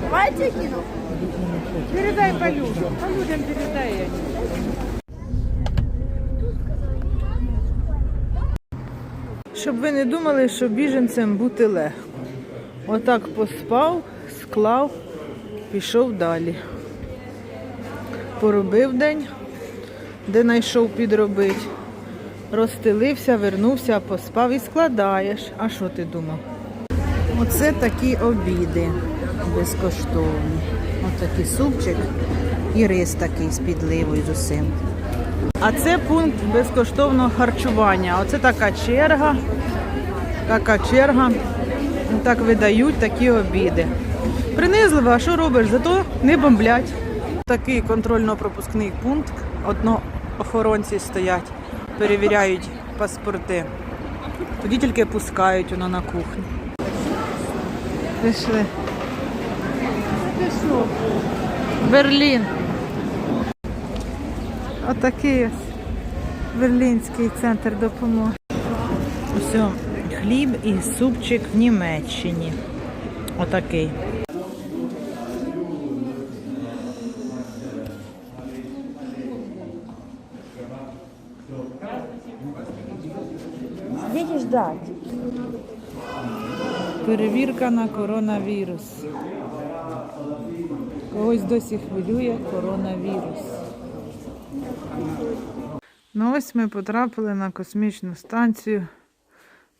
Давайте кину. Передай по людям. По людям передай. Щоб ви не думали, що біженцем бути легко. Отак поспав, склав, пішов далі. Поробив день, де знайшов підробити. Розстелився, вернувся, поспав і складаєш. А що ти думав? Оце такі обіди безкоштовні. Такий супчик і рис такий з підливою з усім. А це пункт безкоштовного харчування. Оце така черга. Така черга. Так видають такі обіди. Принизливо, а що робиш? Зато не бомблять. Такий контрольно-пропускний пункт. Одно охоронці стоять, перевіряють паспорти. Тоді тільки пускають воно на кухню. Пішли. Берлін. Отакий ось Берлінський центр допомоги. Ось хліб і супчик в Німеччині. Отакий. Сидите ждать. Перевірка на коронавірус. Когось досі хвилює коронавірус. Ну ось ми потрапили на космічну станцію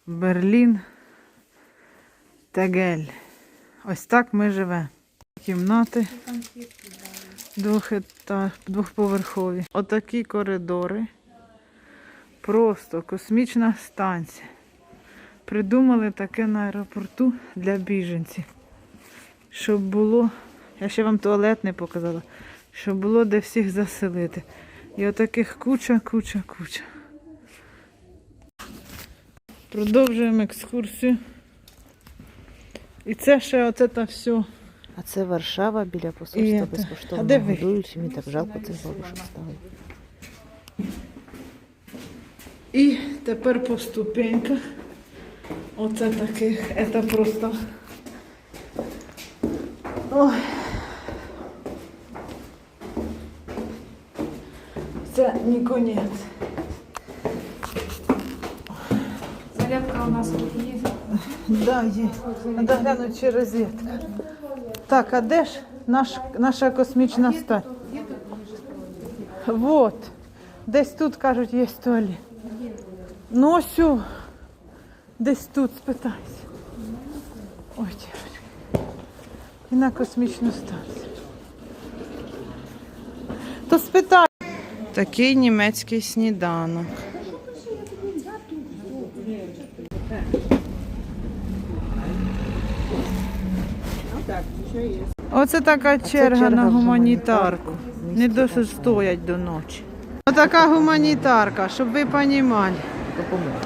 Берлін Тегель. Ось так ми живемо. Кімнати двохповерхові. Отакі коридори. Просто космічна станція. Придумали таке на аеропорту для біженців. Щоб було, я ще вам туалет не показала, щоб було де всіх заселити. І отаких куча, куча, куча. Продовжуємо екскурсію. І це ще оце та все. А це Варшава біля посольства безкоштовно а де ви? годують. Мені так жалко цих бабушок стало. І тепер по ступеньках. Оце таких, це просто. Ой. Це не конець. Зарядка у нас тут є. Да, є. Надо глянути чи розетка. Так, а де ж наш, наша космічна сталь? Вот. Десь тут, кажуть, є туалет. Ось. о. Десь тут спитайся. Ой, дівчатка. І на космічну станцію. То спитай. Такий німецький сніданок. Оце така черга, черга на гуманітарку. гуманітарку. Не досить стоять до ночі. Отака гуманітарка, щоб ви розуміли. 그 끝부분